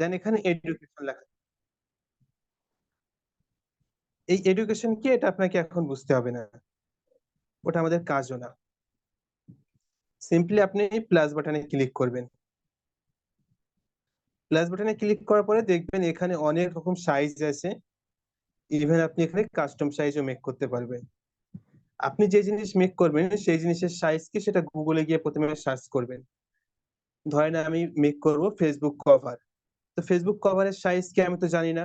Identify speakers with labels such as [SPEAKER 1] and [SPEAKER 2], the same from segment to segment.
[SPEAKER 1] দেন এখানে এডুকেশন লেখা এই এডুকেশন কি? এটা আপনাকে এখন বুঝতে হবে না। ওটা আমাদের কাজও না। সিম্পলি আপনি প্লাস বাটনে ক্লিক করবেন। প্লাস বাটনে ক্লিক করার পরে দেখবেন এখানে অনেক রকম সাইজ আছে। ইভেন আপনি এখানে কাস্টম সাইজও মেক করতে পারবেন। আপনি যে জিনিস মেক করবেন, সেই জিনিসের সাইজ কি? সেটা গুগলে গিয়ে প্রথমে সার্চ করবেন। ধরেন আমি মেক করব ফেসবুক কভার তো ফেসবুক কভারের সাইজ কি আমি তো জানি না।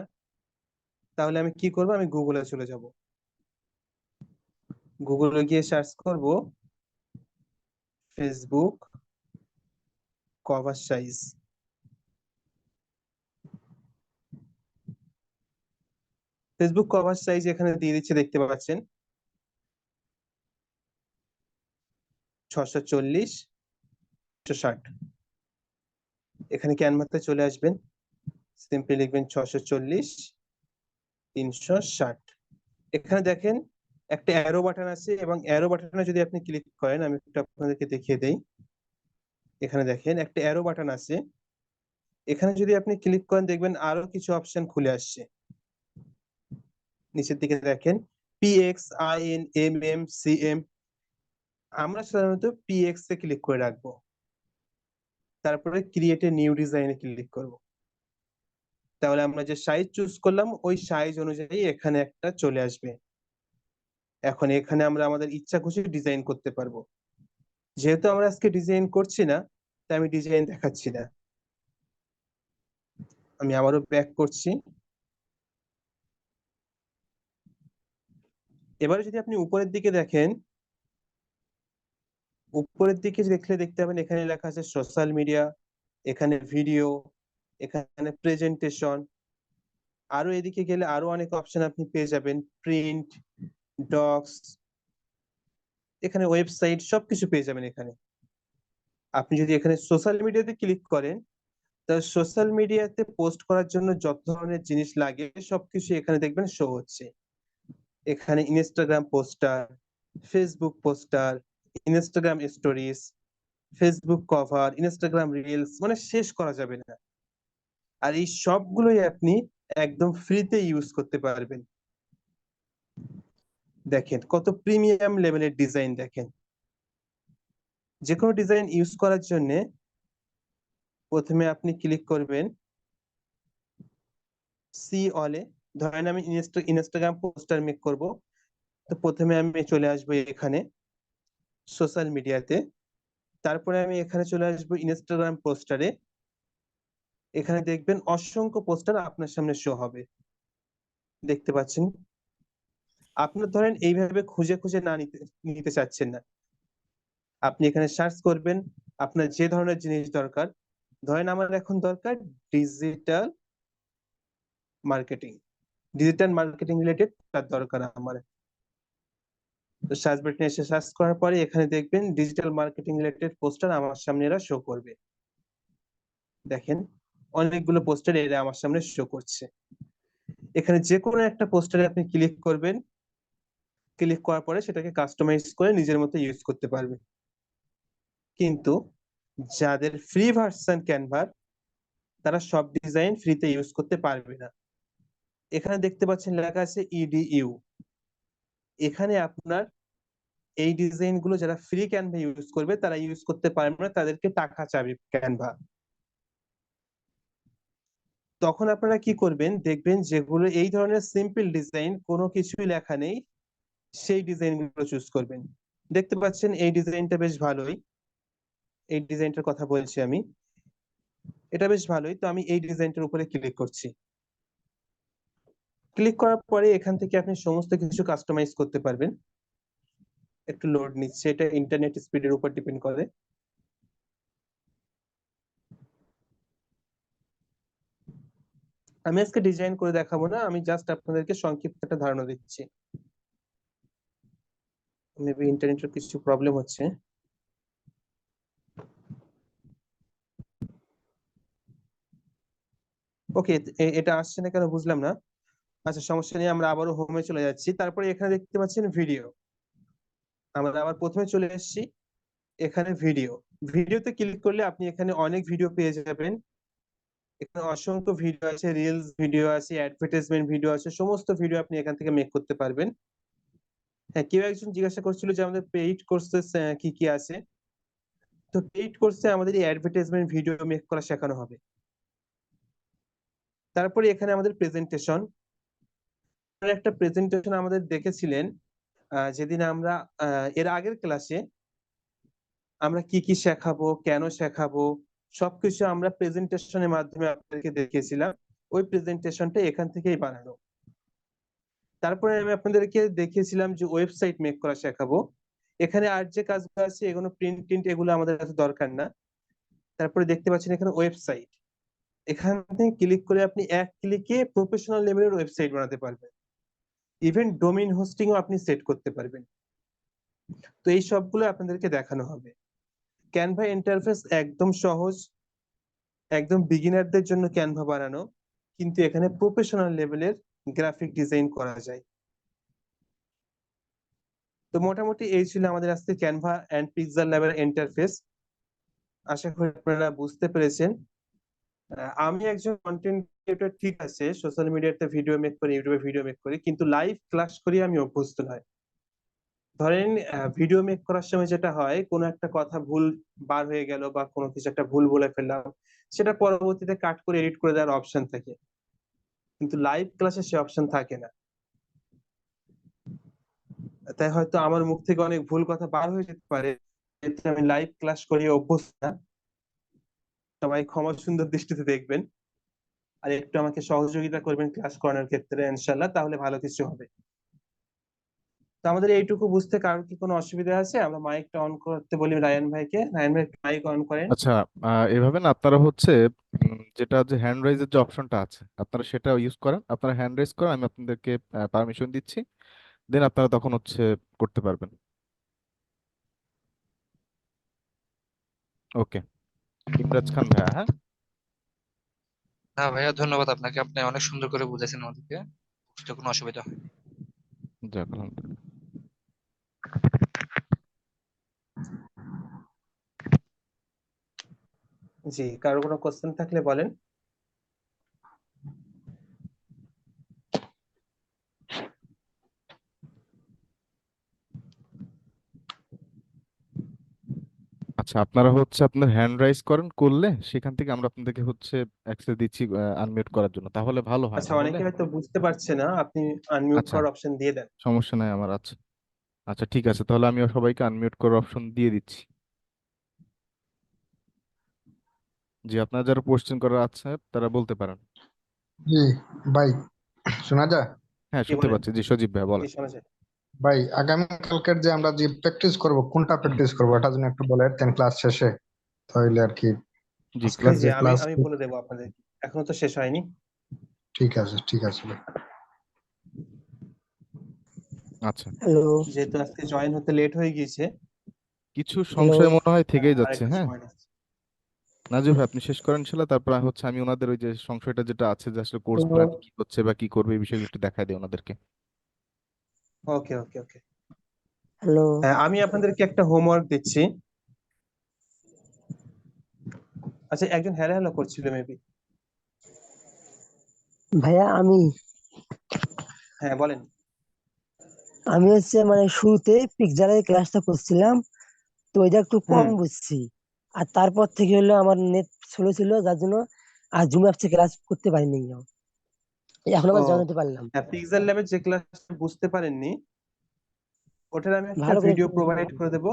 [SPEAKER 1] তাহলে আমি কি করব? আমি গুগলে চলে যাব। গুগলে গিয়ে সার্চ করব। Facebook cover size Facebook cover size এখানে দিয়ে দিচ্ছে, দেখতে পাচ্ছেন। ছশো চল্লিশ ষাট। এখানে ক্যানভাতে চলে আসবেন। সিম্পলি লিখবেন ছশো চল্লিশ, তিনশো ষাট। এখানে দেখেন একটা অ্যারো বাটন আছে এবং অ্যারো বাটনে যদি আপনি ক্লিক করেন, আমি একটু আপনাদেরকে দেখিয়ে দেই। এখানে দেখেন একটা অ্যারো বাটন আছে। এখানে যদি আপনি ক্লিক করেন, দেখবেন আরও কিছু অপশন খুলে আসছে। নিচের দিকে দেখেন PX I N M M C M আমরা সাধারণত পিএক্স এ ক্লিক করে রাখব। তারপরে ক্রিয়েট এ নিউ ডিজাইনে ক্লিক করব। তাহলে আমরা যে সাইজ চুজ করলাম, ওই সাইজ অনুযায়ী এখানে একটা চলে আসবে। এখন এখানে আমরা আমাদের ইচ্ছা খুশি ডিজাইন করতে পারব। যেহেতু আমরা আজকে ডিজাইন করছি না, তাই আমি ডিজাইন দেখাচ্ছি না। আমি আবারও ব্যাক করছি। এবারে যদি আপনি উপরের দিকে দেখেন, উপরের দিকে দেখলে দেখতে পাবেন, এখানে লেখা আছে সোশ্যাল মিডিয়া এখানে ভিডিও এখানে প্রেজেন্টেশন আরও এদিকে গেলে আরও অনেক অপশন আপনি পেয়ে যাবেন। প্রিন্ট ডক্স এখানে ওয়েবসাইট সবকিছু পেয়ে যাবেন এখানে। আপনি যদি এখানে সোশ্যাল মিডিয়াতে ক্লিক করেন, তা সোশ্যাল মিডিয়াতে পোস্ট করার জন্য যত ধরনের জিনিস লাগে, সবকিছু এখানে দেখবেন শো হচ্ছে। এখানে Instagram poster Facebook poster Instagram stories Facebook cover Instagram reels মানে শেষ করা যাবে না। আর এই সবগুলোই আপনি একদম ফ্রিতে ইউজ করতে পারবেন। দেখেন, কত প্রিমিয়াম লেভেলের ডিজাইন দেখেন। যে কোনো ডিজাইন ইউজ করার জন্য প্রথমে আপনি ক্লিক করবেন সি অলে ধরেন আমি ইনস্টাগ্রাম পোস্টার মেক করব। তো প্রথমে আমি চলে আসব এখানে সোশ্যাল মিডিয়াতে তারপরে আমি এখানে চলে আসব ইনস্টাগ্রাম পোস্টারে এখানে দেখবেন অসংখ্য পোস্টার আপনার সামনে শো হবে। দেখতে পাচ্ছেন? আপনার ধরেন এইভাবে খুঁজে খুঁজে না নিতে নিতে চাচ্ছেন না। আপনি এখানে সার্চ করবেন, আপনার যে ধরনের জিনিস দরকার। ধরেন আমার এখন দরকার digital marketing digital marketing related তার দরকার আমার। সার্চ বাটনে এসে সার্চ করার পরে এখানে দেখবেন ডিজিটাল মার্কেটিং রিলেটেড পোস্টার আমার সামনে এরা শো করবে। দেখেন। অনেকগুলো পোস্টার এরা আমার সামনে শো করছে। এখানে যে কোনো একটা পোস্টারে আপনি ক্লিক করবেন। ক্লিক করার পরে সেটাকে কাস্টমাইজ করে নিজের মতো ইউজ করতে পারবেন। কিন্তু যাদের ফ্রি ভার্সন ক্যানভার তারা সব ডিজাইন ফ্রিতে ইউজ করতে পারবে না। এখানে দেখতে পাচ্ছেন লেখা আছে ইডিইউ এখানে আপনার এই ডিজাইনগুলো যারা ফ্রি ক্যানভা ইউজ করবে, তারা ইউজ করতে পারবে না, তাদেরকে টাকা চাবে ক্যানভা তখন আপনারা কি করবেন? দেখবেন যেগুলো, এই ধরনের সিম্পল ডিজাইন কোনো কিছুই লেখা নেই, সেই ডিজাইনগুলো চুজ করবেন। দেখতে পাচ্ছেন, এই ডিজাইনটা বেশ ভালোই। এই ডিজাইনটার কথা বলছি আমি। এটা বেশ ভালোই। তো আমি এই ডিজাইনটার উপরে ক্লিক করছি। ক্লিক করার পরে এখান থেকে আপনি সমস্ত কিছু কাস্টমাইজ করতে পারবেন। একটু লোড নিচ্ছে। এটা ইন্টারনেট স্পিডের উপর ডিপেন্ড করে। আমি আজকে ডিজাইন করে দেখাবো না, আমি জাস্ট আপনাদেরকে সংক্ষিপ্ত একটা ধারণা দিচ্ছি। মেবি ইন্টারনেটের কিছু প্রবলেম হচ্ছে। ওকে এটা আসছে না কেন বুঝলাম না। আচ্ছা সমস্যা নেই, আমরা আবারও হোমে চলে যাচ্ছি। তারপরে এখানে দেখতে পাচ্ছেন ভিডিও আমরা আবার প্রথমে চলে এসেছি, এখানে ভিডিও ভিডিওতে ক্লিক করলে আপনি এখানে অনেক ভিডিও পেয়ে যাবেন। এখানে অসংখ্য ভিডিও আছে রিলস ভিডিও আছে অ্যাডভার্টাইজমেন্ট ভিডিও আছে, সমস্ত ভিডিও আপনি এখান থেকে মেক করতে পারবেন। হ্যাঁ কেউ একজন জিজ্ঞাসা করছিল যে আমাদের পেইড কোর্সেস কি কি আছে? তো পেইড কোর্সে আমাদের অ্যাডভার্টাইজমেন্ট ভিডিও মেক করা শেখানো হবে। তারপরে এখানে আমাদের প্রেজেন্টেশন একটা প্রেজেন্টেশন আমাদের দেখেছিলেন যেদিন আমরা এর আগের ক্লাসে আমরা কি কি শেখাবো, কেন শেখাবো সবকিছু আমরা প্রেজেন্টেশনের মাধ্যমে আপনাদেরকে দেখিয়েছিলাম। ওই প্রেজেন্টেশনটা এখান থেকেই বানানো। তারপরে আমি আপনাদেরকে দেখিয়েছিলাম যে ওয়েবসাইট মেক করা শেখাবো। এখানে আর যে কাজগুলো আছে, এগুলো প্রিন্ট টিন্ট, এগুলো আমাদের কাছে দরকার না। তারপরে দেখতে পাচ্ছেন এখানে ওয়েবসাইট এখান থেকে ক্লিক করে আপনি এক ক্লিকে প্রফেশনাল লেভেলের ওয়েবসাইট বানাতে পারবেন। ইভেন ডোমেইন হোস্টিংও আপনি সেট করতে পারবেন। তো এই সবগুলো আপনাদেরকে দেখানো হবে। ক্যানভা ইন্টারফেস একদম সহজ, একদম বিগিনারদের জন্য ক্যানভা বানানো, কিন্তু এখানে প্রফেশনাল লেভেলের গ্রাফিক ডিজাইন করা যায়। তো মোটামুটি এই ছিল আমাদের আজকে ক্যানভা অ্যান্ড পিক্সেল ল্যাবের ইন্টারফেস আশা করি আপনারা বুঝতে পেরেছেন। আমি একজন কন্টেন্ট ক্রিয়েটর ঠিক আছে সোশ্যাল মিডিয়াতে ভিডিও মেক করি ইউটিউবে ভিডিও মেক করি, কিন্তু লাইভ ক্লাস করি আমি অভ্যস্ত নয়। ধরেন ভিডিও মেক করার সময় যেটা হয়, কোনো একটা কথা ভুল বার হয়ে গেল বা কোনো কিছু একটা ভুল বলে ফেললাম, সেটা পরবর্তীতে কাট করে এডিট করে দেওয়ার অপশন থাকে। কিন্তু লাইভ ক্লাসে সে অপশন থাকে না। তাই হয়তো আমার মুখ থেকে অনেক ভুল কথা বার হয়ে যেতে পারে আমি লাইভ ক্লাস করি অভ্যস্ত না। সবাই ক্ষমা সুন্দর দৃষ্টিতে দেখবেন। আর একটু আমাকে সহযোগিতা করবেন ক্লাস করানোর ক্ষেত্রে ইনশাল্লাহ তাহলে ভালো কিছু হবে। তো আমাদের এইটুকু বুঝতে কারোর কি কোনো অসুবিধা আছে? আমরা মাইকটা অন করতে বলি রায়ান ভাইকে। রায়ান ভাই মাইক অন করেন।
[SPEAKER 2] আচ্ছা এভাবে না আপনারা হচ্ছে যেটা যে হ্যান্ড রাইজের যে অপশনটা আছে আপনারা সেটা ইউজ করেন। আপনারা হ্যান্ড রাইজ করেন আমি আপনাদেরকে পারমিশন দিচ্ছি। দেন আপনারা তখন হচ্ছে করতে পারবেন। ওকে ইমরাজ খান ভাইয়া হ্যাঁ?
[SPEAKER 3] হ্যাঁ ভাইয়া ধন্যবাদ আপনাকে। আপনি অনেক সুন্দর করে বুঝেছেন আমাদেরকে। বুঝতে কোনো অসুবিধা হয়নি।
[SPEAKER 2] যাক আলহামদুলিল্লাহ।
[SPEAKER 1] জি কারও কোনো কোশ্চেন থাকলে বলেন।
[SPEAKER 2] আচ্ছা আপনারা হচ্ছে আপনার হ্যান্ড রাইজ করেন করলে সেখান থেকে আমরা আপনাদেরকে হচ্ছে অ্যাক্সেস দিচ্ছি আনমিউট করার জন্য। তাহলে ভালো হয়
[SPEAKER 1] আচ্ছা অনেকে হয়তো বুঝতে পারছে না আপনি আনমিউট
[SPEAKER 2] আচ্ছা।
[SPEAKER 1] করার অপশন দিয়ে দেন।
[SPEAKER 2] সমস্যা নাই আমার আছে আচ্ছা ঠিক আছে। তাহলে আমি সবাইকে আনমিউট করার অপশন দিয়ে দিচ্ছি। জি আপনারা যারা কোশ্চেন করার আছে তারা বলতে পারেন।
[SPEAKER 4] জি ভাই শোনা যায়?
[SPEAKER 2] হ্যাঁ শুনতে পাচ্ছি। জি সজীব ভাই বলেন।
[SPEAKER 4] ভাই আগামী কালকের যে আমরা যে প্র্যাকটিস করব কোনটা প্র্যাকটিস করব এটা যেন একটু বলে দেন ক্লাস শেষে। তাহলে আর কি
[SPEAKER 2] জি ক্লাস
[SPEAKER 1] আমি আমি বলে দেবো আপনাদের। এখনও তো শেষ হয়নি।
[SPEAKER 4] ঠিক আছে ঠিক আছে। ভাই
[SPEAKER 2] আচ্ছা।
[SPEAKER 5] হ্যালো
[SPEAKER 1] যেহেতু আজকে জয়েন হতে লেট হয়ে গিয়েছে।
[SPEAKER 2] কিছু সংশয় মনে হয় থেকেই যাচ্ছে হ্যাঁ।
[SPEAKER 1] সময়
[SPEAKER 2] নাজিব ভাই আপনি শেষ করেন তারপর হচ্ছে আমি ওনাদের ওই যে সংশয়টা যেটা আছে যে আসলে কোর্স প্ল্যান কি হচ্ছে বা কি করবে এই বিষয়গুলো একটু দেখাই দিই ওনাদেরকে।
[SPEAKER 1] ওকে ওকে ওকে
[SPEAKER 5] হ্যালো
[SPEAKER 1] হ্যাঁ আমি আপনাদেরকে একটা হোমওয়ার্ক দিচ্ছি। আচ্ছা একজন হ্যালো হ্যালো করছিল মেবি
[SPEAKER 5] ভাইয়া আমি।
[SPEAKER 1] হ্যাঁ বলেন।
[SPEAKER 5] আমি হচ্ছে মানে শুরুতে পিকজারের ক্লাসটা করছিলাম তো ওইটা একটু কম বুঝছি। আর তারপর থেকে হলো আমার নেট স্লো ছিল যার জন্য আর জুম অ্যাপসে ক্লাস করতে পারিনি এখন
[SPEAKER 1] ও
[SPEAKER 5] আবার জয়েন হতে পারলাম।
[SPEAKER 1] হ্যাঁ পিক্সেল ল্যাবের যে ক্লাস বুঝতে পারেননি ওটার আমি একটা
[SPEAKER 5] ভালো করে
[SPEAKER 1] ভিডিও প্রোভাইড করে দেবো।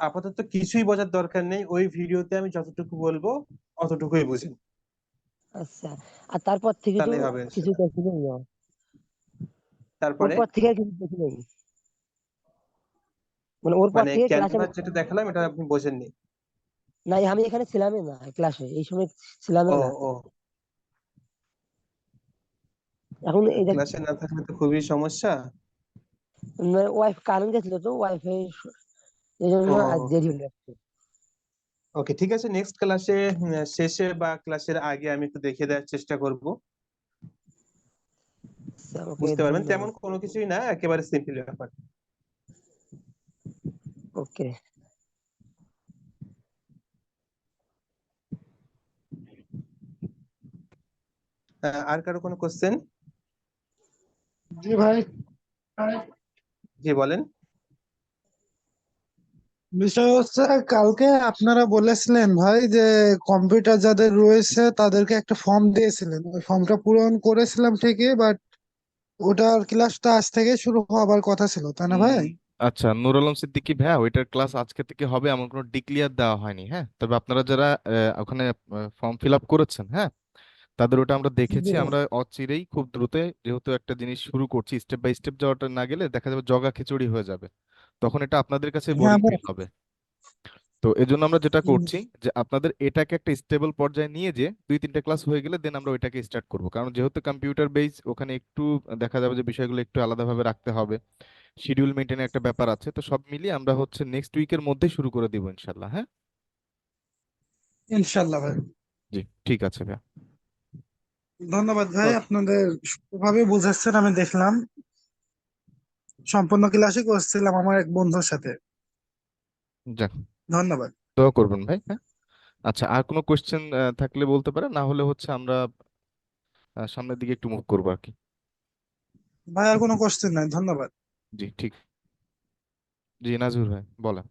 [SPEAKER 1] আপাতত কিছুই বোঝার দরকার নেই ওই ভিডিওতে আমি যতটুকু বলব অতটুকুই বুঝেন
[SPEAKER 5] আচ্ছা আর তারপর থেকে তো
[SPEAKER 1] তাহলেই হবে
[SPEAKER 5] কিছু
[SPEAKER 1] ইনশাল্লাহ তারপরে?
[SPEAKER 5] পর কিছু দেখি নাই মানে ওর
[SPEAKER 1] মানে
[SPEAKER 5] থেকে
[SPEAKER 1] যেটা দেখালাম এটা আপনি বোঝেননি?
[SPEAKER 5] নাই আমি এখানে ছিলামই না ক্লাসে এই সময় ছিলামই না।
[SPEAKER 1] ও
[SPEAKER 5] এখন এই
[SPEAKER 1] ক্লাসে না থাকলে তো খুবই সমস্যা।
[SPEAKER 5] ওয়াইফ কারেন্ট গেছিল তো ওয়াইফাই এই জন্য দেরি হলো
[SPEAKER 1] ওকে ঠিক আছে নেক্সট ক্লাসে শেষে বা ক্লাসের আগে আমি একটু দেখিয়ে দেওয়ার চেষ্টা করব। বুঝতে পারবেন তেমন কোনো কিছুই না একেবারে সিম্পল ব্যাপার
[SPEAKER 5] ওকে
[SPEAKER 1] আর কারও কোনো কোশ্চেন
[SPEAKER 6] জি ভাই
[SPEAKER 1] জি বলেন
[SPEAKER 6] বিষয় হচ্ছে কালকে আপনারা বলেছিলেন ভাই যে কম্পিউটার যাদের রয়েছে তাদেরকে একটা ফর্ম দিয়েছিলেন। ওই ফর্মটা পূরণ করেছিলাম ঠিকই বাট ওটার ক্লাসটা আজ থেকে শুরু হবার কথা ছিল তাই না ভাই?
[SPEAKER 2] আচ্ছা নুর আলম সিদ্দিকী ভাইয়া ওইটার ক্লাস আজকে থেকে হবে এমন কোনো ডিক্লিয়ার দেওয়া হয়নি হ্যাঁ? তবে আপনারা যারা ওখানে ফর্ম ফিল আপ করেছেন হ্যাঁ তাদের ওটা আমরা দেখেছি আমরা অচিরেই খুব দ্রুত যেহেতু একটা জিনিস শুরু করছি স্টেপ বাই স্টেপ যাওয়াটা না গেলে দেখা যাবে জগা খিচুড়ি হয়ে যাবে তখন এটা আপনাদের কাছে
[SPEAKER 6] হ্যাঁ
[SPEAKER 2] বোরিং ফিল হবে? তো এজন্য আমরা যেটা করছি যে আপনাদের এটাকে একটা স্টেবল পর্যায়ে নিয়ে যে দুই তিনটে ক্লাস হয়ে গেলে দেন আমরা ওইটাকে স্টার্ট করব। কারণ যেহেতু কম্পিউটার বেস ওখানে একটু দেখা যাবে যে বিষয়গুলো একটু আলাদাভাবে রাখতে হবে। শিডিউল মেনটেনের একটা ব্যাপার আছে। তো সব মিলিয়ে আমরা হচ্ছে নেক্সট উইকের মধ্যে শুরু করে দিব ইনশাল্লাহ হ্যাঁ?
[SPEAKER 6] ইনশাল্লাহ ভাই।
[SPEAKER 2] জি ঠিক আছে ভাইয়া।
[SPEAKER 6] ধন্যবাদ ভাই. আপনাদের সুভাবে বুঝাচ্ছেন আমি দেখলাম। সম্পূর্ণ ক্লাসই করছিলাম আমার এক বন্ধুর সাথে।
[SPEAKER 2] যাক।
[SPEAKER 6] ধন্যবাদ।
[SPEAKER 2] দোয়া করবেন ভাই হ্যাঁ? আচ্ছা আর কোনো কোয়েশ্চেন থাকলে বলতে পারেন না হলে হচ্ছে আমরা সামনের দিকে একটু মুভ করব আর কি।
[SPEAKER 6] ভাই আর কোনো কোশ্চেন নাই ধন্যবাদ।
[SPEAKER 2] জি ঠিক। জি নাজুর ভাই বলেন।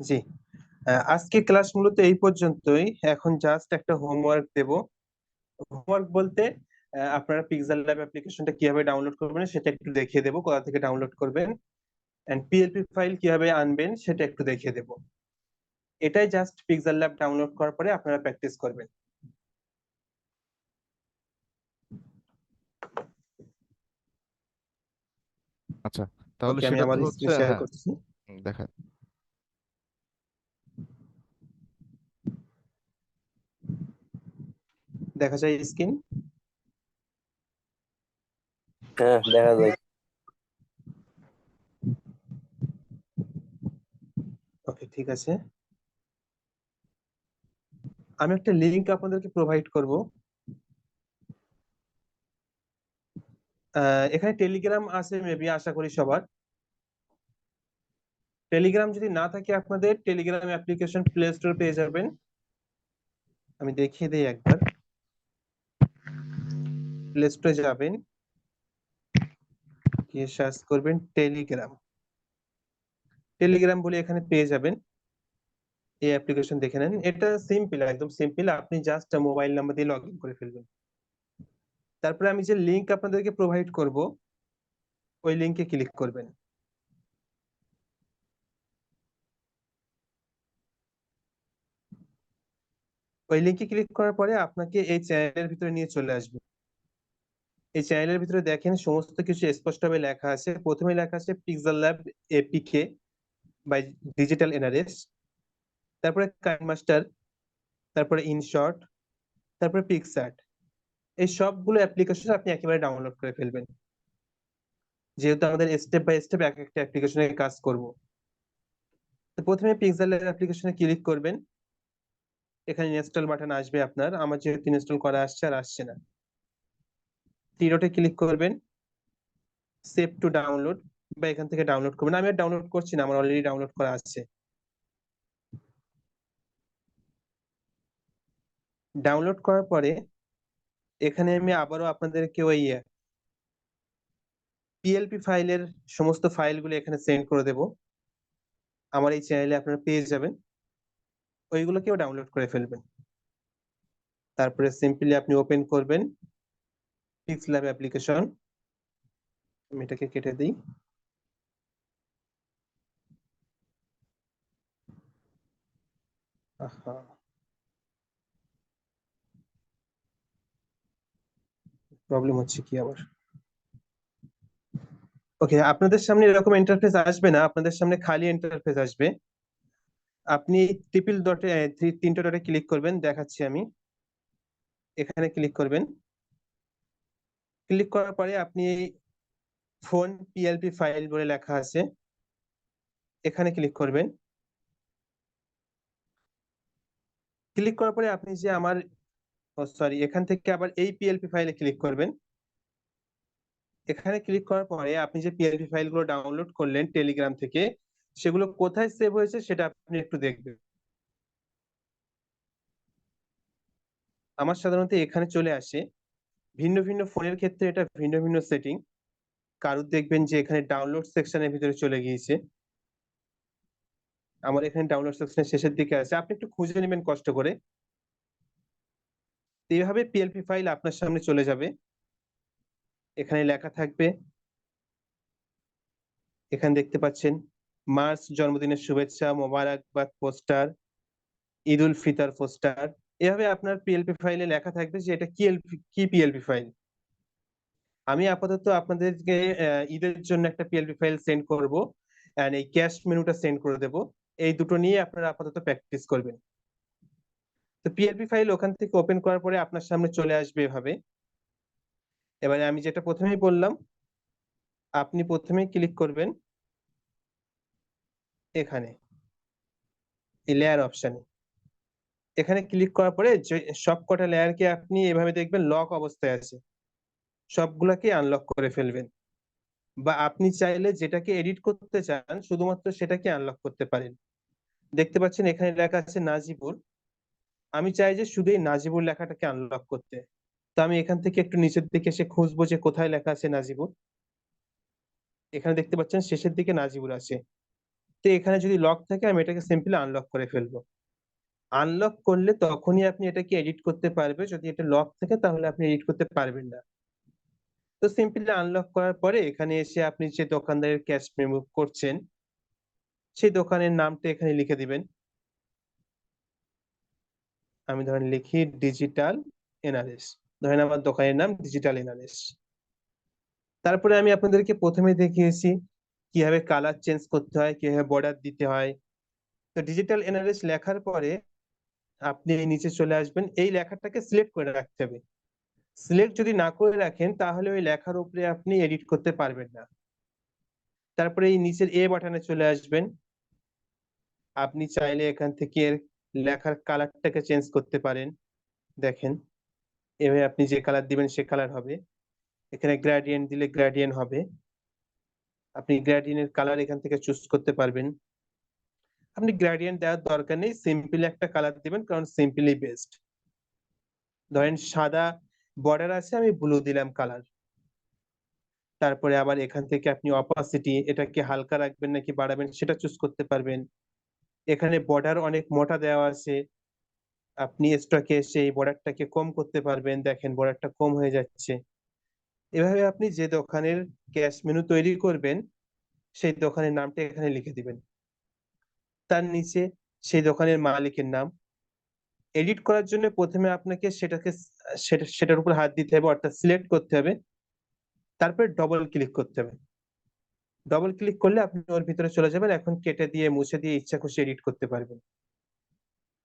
[SPEAKER 1] জি আজকে ক্লাস মূলত এই পর্যন্তই। এখন জাস্ট একটা হোমওয়ার্ক দেব। হোমওয়ার্ক বলতে আহ, আপনারা পিক্সেল ল্যাব অ্যাপ্লিকেশনটা কীভাবে ডাউনলোড করবেন সেটা একটু দেখিয়ে দেবো কোথা থেকে ডাউনলোড করবেন। এন্ড পিএলপি ফাইল কীভাবে আনবেন সেটা একটু দেখিয়ে দেবো। এটাই জাস্ট পিক্সেল ল্যাব ডাউনলোড করার পরে আপনারা প্র্যাকটিস করবেন।
[SPEAKER 2] আচ্ছা তাহলে
[SPEAKER 1] ওকে আমি
[SPEAKER 2] সেটা
[SPEAKER 1] আমার স্ক্রিন শেয়ার
[SPEAKER 2] হ্যাঁ
[SPEAKER 1] করছি।
[SPEAKER 2] হুম, দেখা
[SPEAKER 1] দেখা যায় স্ক্রিন
[SPEAKER 7] হ্যাঁ দেখা যায়
[SPEAKER 1] ওকে ঠিক আছে? আমি একটা লিংক আপনাদেরকে প্রোভাইড করব। এখানে টেলিগ্রাম আছে মেবি আশা করি সবার। টেলিগ্রাম যদি না থাকে আপনাদের টেলিগ্রাম অ্যাপ্লিকেশন প্লে স্টোর পেয়ে যাবেন। আমি দেখিয়ে দিই একবার। প্লে স্টোরে যাবেন। গিয়ে সার্চ করবেন টেলিগ্রাম টেলিগ্রাম বলে এখানে পেয়ে যাবেন। এই অ্যাপ্লিকেশন দেখে নেন। এটা সিম্পল একদম সিম্পল আপনি জাস্ট মোবাইল নাম্বার দিয়ে লগ করে ফেলবেন। তারপরে আমি যে লিংক আপনাদেরকে প্রোভাইড করব, ওই লিংকে ক্লিক করবেন। ওই লিংকে ক্লিক করার পরে আপনাকে এই চ্যানেলের ভিতরে নিয়ে চলে আসবে। এই চ্যানেলের ভিতরে দেখেন সমস্ত কিছু স্পষ্টভাবে লেখা আছে। প্রথমে লেখা আছে pixel lab APK by digital NRS তারপরে কাইন মাস্টার তারপরে ইনশর্ট তারপরে পিকস্যাট এই সবগুলো অ্যাপ্লিকেশন আপনি একেবারে ডাউনলোড করে ফেলবেন। যেহেতু আমাদের স্টেপ বাই স্টেপ এক একটা অ্যাপ্লিকেশনে কাজ করব। তো প্রথমে পিক্সেল অ্যাপ্লিকেশনে ক্লিক করবেন। এখানে ইনস্টল বাটন আসবে আপনার। আমার যেহেতু ইনস্টল করা আসছে আর আসছে না। টিরোটে ক্লিক করবেন। সেভ টু ডাউনলোড বা এখান থেকে ডাউনলোড করবেন। আমি আর ডাউনলোড করছি না, আমার অলরেডি ডাউনলোড করা আছে। ডাউনলোড করার পরে এখানে আমি আবারও আপনাদেরকে ওই পিএলপি ফাইলের সমস্ত ফাইলগুলো এখানে সেন্ড করে দেব। আমার এই চ্যানেলে আপনারা পেয়ে যাবেন। ওইগুলোকেও ডাউনলোড করে ফেলবেন। তারপরে সিম্পলি আপনি ওপেন করবেন পিক্স ল্যাব অ্যাপ্লিকেশন আমি এটাকে কেটে দিই। আহা! প্রবলেম হচ্ছে কি আবার? ওকে আপনাদের সামনে এরকম ইন্টারফেস আসবে না, আপনাদের সামনে খালি ইন্টারফেস আসবে। আপনি ট্রিপল ডটে তিনটে ডটে ক্লিক করবেন, দেখাচ্ছি আমি। এখানে ক্লিক করবেন। ক্লিক করার পরে আপনি ফোন পিএলপি ফাইল বলে লেখা আছে। এখানে ক্লিক করবেন। ক্লিক করার পরে আপনি যে আমার সরি, এখান থেকে আবার এই পিএলপি ফাইলে ক্লিক করবেন। এখানে ক্লিক করার পরে আপনি যে পিএলপি ফাইলগুলো ডাউনলোড করলেন টেলিগ্রাম থেকে, সেগুলো কোথায় সেভ হয়েছে সেটা আপনি একটু দেখবেন। আমার সাধারণত এখানে চলে আসে। ভিন্ন ভিন্ন ফোনের ক্ষেত্রে এটা ভিন্ন ভিন্ন সেটিং কারুর দেখবেন যে এখানে ডাউনলোড সেকশনের ভিতরে চলে গিয়েছে। আমার এখানে ডাউনলোড সেকশনের শেষের দিকে আছে। আপনি একটু খুঁজে নেবেন কষ্ট করে। এইভাবে পিএলপি ফাইল আপনার সামনে চলে যাবে। এখানে লেখা থাকবে, এখানে দেখতে পাচ্ছেন, মার্চ জন্মদিনের শুভেচ্ছা, মোবারকবাদ পোস্টার, ঈদ উল ফিতর পোস্টার। এভাবে আপনার পিএলপি ফাইলে লেখা থাকবে যে এটা কি কি পিএলপি ফাইল আমি আপাতত আপনাদেরকে ঈদের জন্য একটা পিএলপি ফাইল সেন্ড করব এন্ড এই ক্যাশ মেনুটা সেন্ড করে দেব। এই দুটো নিয়ে আপনারা আপাতত প্র্যাকটিস করবেন। তো পিএলপি ফাইল ওখান থেকে ওপেন করার পরে আপনার সামনে চলে আসবে এভাবে। এবারে আমি যেটা প্রথমেই বললাম, আপনি প্রথমে ক্লিক করবেন এখানে, এই লেয়ার অপশানে এখানে ক্লিক করার পরে সব কটা লেয়ারকে আপনি এভাবে দেখবেন লক অবস্থায় আছে। সবগুলাকে আনলক করে ফেলবেন। বা আপনি চাইলে যেটাকে এডিট করতে চান, শুধুমাত্র সেটাকে আনলক করতে পারেন। দেখতে পাচ্ছেন এখানে লেখা আছে নাজিবুর। আমি চাই যে শুধু এই নাজিবুর লেখাটাকে আনলক করতে। তো আমি এখান থেকে একটু নিচের দিকে এসে খুঁজবো যে কোথায় লেখা আছে নাজিবুর। এখানে দেখতে পাচ্ছেন শেষের দিকে নাজিবুর আছে। তো এখানে যদি লক থাকে, আমি এটাকে সিম্পলি আনলক করে ফেলব। আনলক করলে তখনই আপনি এটাকে এডিট করতে পারবে। যদি এটা লক থাকে, তাহলে আপনি এডিট করতে পারবেন না। তো সিম্পলি আনলক করার পরে এখানে এসে আপনি যে দোকানদারের ক্যাশ রিমুভ করছেন, সেই দোকানের নামটা এখানে লিখে দিবেন। আমি ধরেন লিখি ডিজিটাল এনআরএস ধরেন আমার দোকানের নাম ডিজিটাল এনআরএস তারপরে আমি আপনাদেরকে প্রথমে দেখিয়েছি কীভাবে কালার চেঞ্জ করতে হয়, কীভাবে বর্ডার দিতে হয়। তো ডিজিটাল এনআরএস লেখার পরে আপনি নিচে চলে আসবেন, এই লেখাটাকে সিলেক্ট করে রাখতে হবে। সিলেক্ট যদি না করে রাখেন, তাহলে ওই লেখার উপরে আপনি এডিট করতে পারবেন না। তারপরে এই নিচের এ বাটনে চলে আসবেন। আপনি চাইলে এখান থেকে লেখার কালারটাকে চেঞ্জ করতে পারেন। দেখেন, এভাবে আপনি যে কালার দিবেন সে কালার হবে। এখানে গ্রেডিয়েন্ট দিলে গ্রেডিয়েন্ট হবে। আপনি গ্রেডিয়েন্টের কালার এখান থেকে চুজ করতে পারবেন। আপনি গ্রেডিয়েন্ট দেওয়ার দরকার নেই সিম্পলি একটা কালার দিবেন, কারণ সিম্পলি বেস্ট ধরেন, সাদা বর্ডার আছে, আমি ব্লু দিলাম কালার তারপরে আবার এখান থেকে আপনি অপাসিটি এটাকে হালকা রাখবেন নাকি বাড়াবেন, সেটা চুজ করতে পারবেন। এখানে বর্ডার অনেক মোটা দেওয়া আছে। আপনি স্টকে এসে এই বর্ডারটাকে কম করতে পারবেন। দেখেন বর্ডারটা কম হয়ে যাচ্ছে। এভাবে আপনি যে দোকানের ক্যাশ মেনু তৈরি করবেন, সেই দোকানের নামটা এখানে লিখে দিবেন। তার নিচে সেই দোকানের মালিকের নাম। এডিট করার জন্য প্রথমে আপনাকে সেটাকে, সেটা, সেটার উপর হাত দিতে হবে, অর্থাৎ সিলেক্ট করতে হবে। তারপরে ডবল ক্লিক করতে হবে। ডবল ক্লিক করলে আপনি ওর ভিতরে চলে যাবেন। এখন কেটে দিয়ে, মুছে দিয়ে ইচ্ছা খুশি এডিট করতে পারবেন।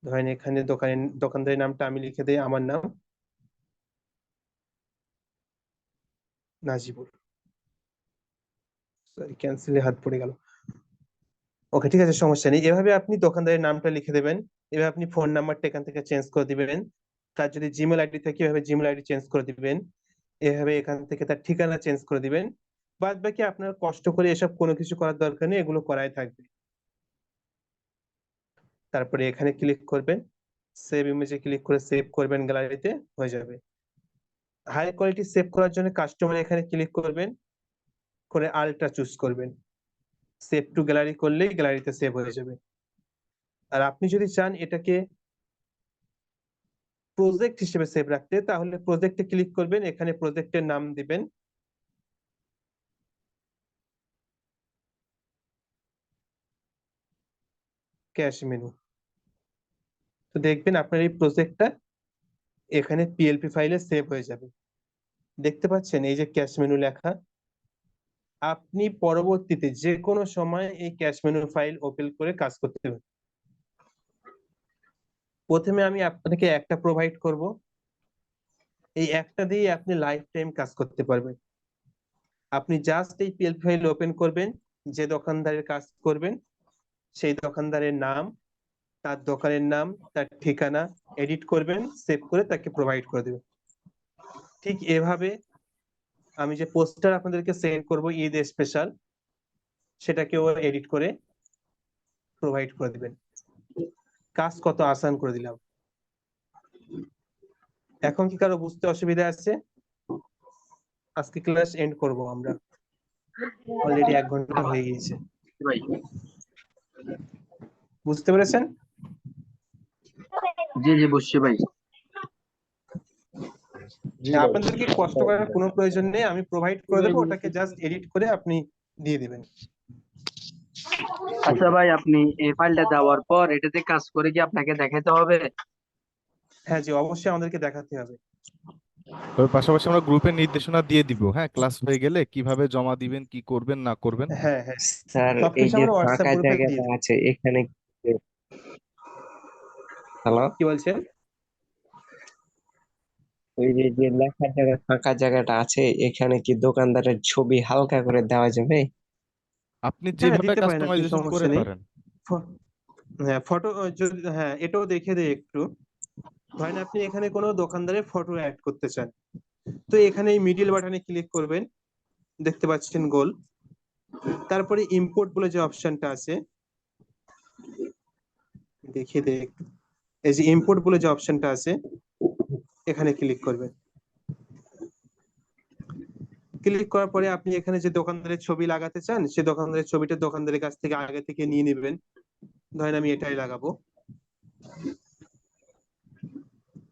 [SPEAKER 1] ধরেন এখানে দোকানের, দোকানদারের নামটা আমি লিখে দিই, আমার নাম। নাজিবুল। সরি ক্যান্সেলে হাত পড়ে গেল। ওকে ঠিক আছে, সমস্যা নেই। এভাবে আপনি দোকানদারের নামটা লিখে দেবেন। এভাবে আপনি ফোন নাম্বারটা এখান থেকে চেঞ্জ করে দিবেন। তার যদি জিমেল আইডি থাকে, এভাবে জিমেল আইডি চেঞ্জ করে দিবেন। এভাবে এখান থেকে তার ঠিকানা চেঞ্জ করে দিবেন। বাদ বাকি আপনার কষ্ট করে এসব কোনো কিছু করার দরকার নেই, এগুলো করাই থাকবে। তারপরে এখানে ক্লিক করবেন সেভ ইমেজে ক্লিক করে সেভ করবেন গ্যালারিতে হয়ে যাবে। হাই কোয়ালিটি সেভ করার জন্য কাস্টমার এখানে ক্লিক করবেন, করে আলট্রা চুজ করবেন। সেভ টু গ্যালারি করলেই গ্যালারিতে সেভ হয়ে যাবে। আর আপনি যদি চান এটাকে প্রজেক্ট হিসেবে সেভ রাখতে, তাহলে প্রজেক্টে ক্লিক করবেন, এখানে প্রজেক্টের নাম দিবেন। Cash menu. তো দেখবেন আপনার এই প্রজেক্টটা এখানে পিএলপি ফাইলে সেভ হয়ে যাবে। দেখতে পাচ্ছেন এই যে ক্যাশ মেনু লেখা। আপনি পরবর্তীতে যে কোনো সময় এই ক্যাশ মেনু ফাইল ওপেন করে কাজ করতে পারবেন। প্রথমে আমি আপনাকে একটা প্রোভাইড করব। এই একটা দিয়ে আপনি লাইফ টাইম কাজ করতে পারবেন। আপনি জাস্ট এই পিএলপি ফাইল ওপেন করবেন, যে দোকানদারের কাজ করবেন সেই দোকানদারের নাম, তার দোকানের নাম, তার ঠিকানা এডিট করবেন সেভ করে তাকে প্রোভাইড করে দেবেন। ঠিক এভাবে আমি যে পোস্টার আপনাদেরকে সেন্ড করব ঈদ স্পেশাল সেটাকেও এডিট করে প্রোভাইড করে দিবেন। কাজ কত আসান করে দিলাম। এখন কি কারও বুঝতে অসুবিধা আছে? আজকে ক্লাস এন্ড করব আমরা। অলরেডি এক ঘণ্টা হয়ে গিয়েছে। বুঝতে পেরেছেন?
[SPEAKER 8] জি জি বুঝছি ভাই।
[SPEAKER 4] জি ভাই।
[SPEAKER 1] আপনাদেরকে কষ্ট করার কোনো প্রয়োজন নেই। আমি প্রোভাইড করে দেবো ওটাকে জাস্ট এডিট করে আপনি দিয়ে দিবেন।
[SPEAKER 8] আচ্ছা ভাই আপনি এই ফাইলটা দেওয়ার পর এটাতে কাজ করে কি আপনাকে দেখাতে হবে?
[SPEAKER 1] হ্যাঁ জি অবশ্যই আমাদেরকে দেখাতে হবে।
[SPEAKER 2] তবে পাশাপাশি আমরা গ্রুপের নির্দেশনা দিয়ে দিব হ্যাঁ? ক্লাস হয়ে গেলে কীভাবে জমা দিবেন কি করবেন না করবেন?
[SPEAKER 1] হ্যাঁ হ্যাঁ।
[SPEAKER 9] স্যার এই
[SPEAKER 1] সবকিছু
[SPEAKER 9] যে
[SPEAKER 1] আমরা হোয়াটসঅ্যাপ
[SPEAKER 9] ফাঁকা
[SPEAKER 1] গ্রুপে দিয়ে
[SPEAKER 9] জায়গাটা
[SPEAKER 1] দেব
[SPEAKER 9] আছে এখানে হ্যালো?
[SPEAKER 1] কি বলছেন?
[SPEAKER 9] ওই যে যে লেখার জায়গা ফাঁকা জায়গাটা আছে এখানে কি দোকানদারের ছবি হালকা করে দেওয়া যাবে?
[SPEAKER 2] আপনি
[SPEAKER 1] হ্যাঁ
[SPEAKER 2] যেভাবে
[SPEAKER 1] দিতে পারেন আপনি
[SPEAKER 2] কাস্টমাইজেশন করে
[SPEAKER 1] নেই
[SPEAKER 2] পারেন।
[SPEAKER 1] হ্যাঁ ফটো যদি হ্যাঁ এটাও দেখে দেই একটু। ধরেন আপনি এখানে কোনো দোকানদারের ফটো অ্যাড করতে চান। তো এখানে এই মিডিল বাটনে ক্লিক করবেন। দেখতে পাচ্ছেন গোল। তারপরে ইম্পোর্ট বলে যে অপশনটা আছে দেখে দেখ এই যে ইম্পোর্ট বলে যে অপশনটা আছে, এখানে ক্লিক করবেন। ক্লিক করার পরে আপনি এখানে যে দোকানদারের ছবি লাগাতে চান, সে দোকানদারের ছবিটা দোকানদারের কাছ থেকে আগে থেকে নিয়ে নেবেন। ধরেন আমি এটাই লাগাবো।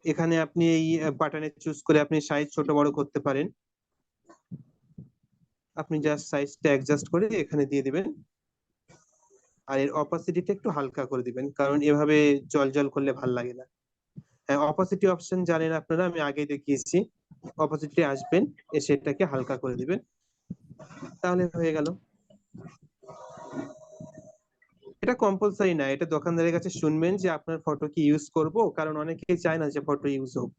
[SPEAKER 1] এখানে আপনি এই বাটনে চুজ করে আপনি সাইজ ছোট বড় করতে পারেন। আপনি জাস্ট সাইজটা অ্যাডজাস্ট করে এখানে দিয়ে দিবেন। আর এর অপাসিটিটা একটু হালকা করে দিবেন, কারণ এভাবে জল জল করলে ভালো লাগে না। হ্যাঁ অপাসিটি অপশন জানেন আপনারা, আমি আগেই দেখিয়েছি। অপাসিটি আসবেন, এসে এটাকে হালকা করে দিবেন। তাহলে হয়ে গেল। এটা কম্পালসারি না এটা দোকানদারের কাছে শুনবেন যে আপনার ফটো কি ইউজ করব কারণ অনেকেই চায় না যে ফটো ইউজ হোক।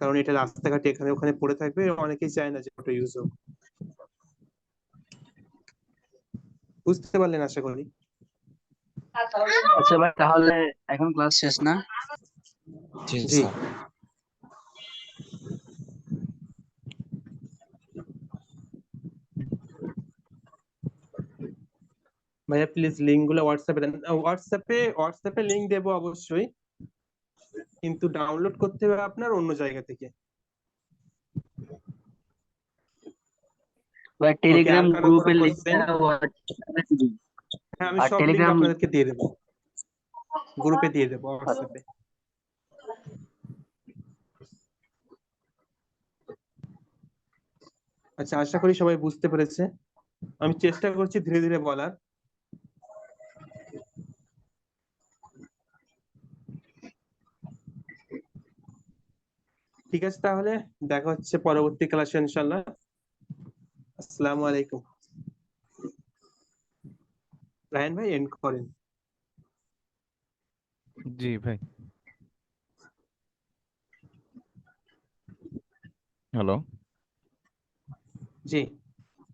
[SPEAKER 1] কারণ এটা রাস্তাঘাটে এখানে ওখানে পড়ে থাকবে অনেকেই চায় না যে ফটো ইউজ হোক। বুঝতে পারলেন আশা করি?
[SPEAKER 8] আচ্ছা ভাই তাহলে এখন ক্লাস শেষ না?
[SPEAKER 9] জি
[SPEAKER 1] ভাইয়া প্লিজ লিঙ্কগুলো হোয়াটসঅ্যাপে দেন। হোয়াটসঅ্যাপে হোয়াটসঅ্যাপে লিঙ্ক দেবো অবশ্যই। কিন্তু ডাউনলোড করতে হবে আপনার অন্য জায়গা থেকে।
[SPEAKER 8] ভাই টেলিগ্রাম হোয়াটসঅ্যাপে দিন
[SPEAKER 1] হ্যাঁ আমি সব
[SPEAKER 8] টেলিগ্রাম
[SPEAKER 1] আপনাদেরকে দিয়ে দেবো। গ্রুপে দিয়ে দেবো হোয়াটসঅ্যাপে আচ্ছা আশা করি সবাই বুঝতে পেরেছে। আমি চেষ্টা করছি ধীরে ধীরে বলার। ঠিক আছে তাহলে দেখা হচ্ছে পরবর্তী ক্লাসে ইনশাল্লাহ আসসালামু আলাইকুম। রায়ন ভাই এন্ড করেন।
[SPEAKER 2] জি ভাই। হ্যালো
[SPEAKER 1] জি।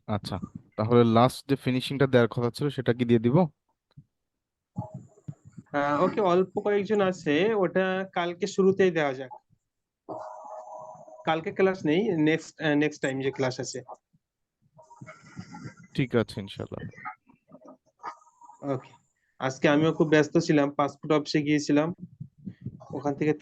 [SPEAKER 2] আচ্ছা তাহলে লাস্ট যে ফিনিশিংটা দেওয়ার কথা ছিল সেটা কি দিয়ে দিব?
[SPEAKER 1] ওকে অল্প কয়েকজন আছে ওটা কালকে শুরুতেই দেওয়া যাক। কালকে ক্লাস নেই নেক্সট নেক্সট টাইম যে ক্লাস আছে।
[SPEAKER 2] ঠিক আছে ইনশাআল্লাহ।
[SPEAKER 1] ওকে আজকে আমিও খুব ব্যস্ত ছিলাম পাসপোর্ট অফিসে গিয়েছিলাম। ওখান থেকে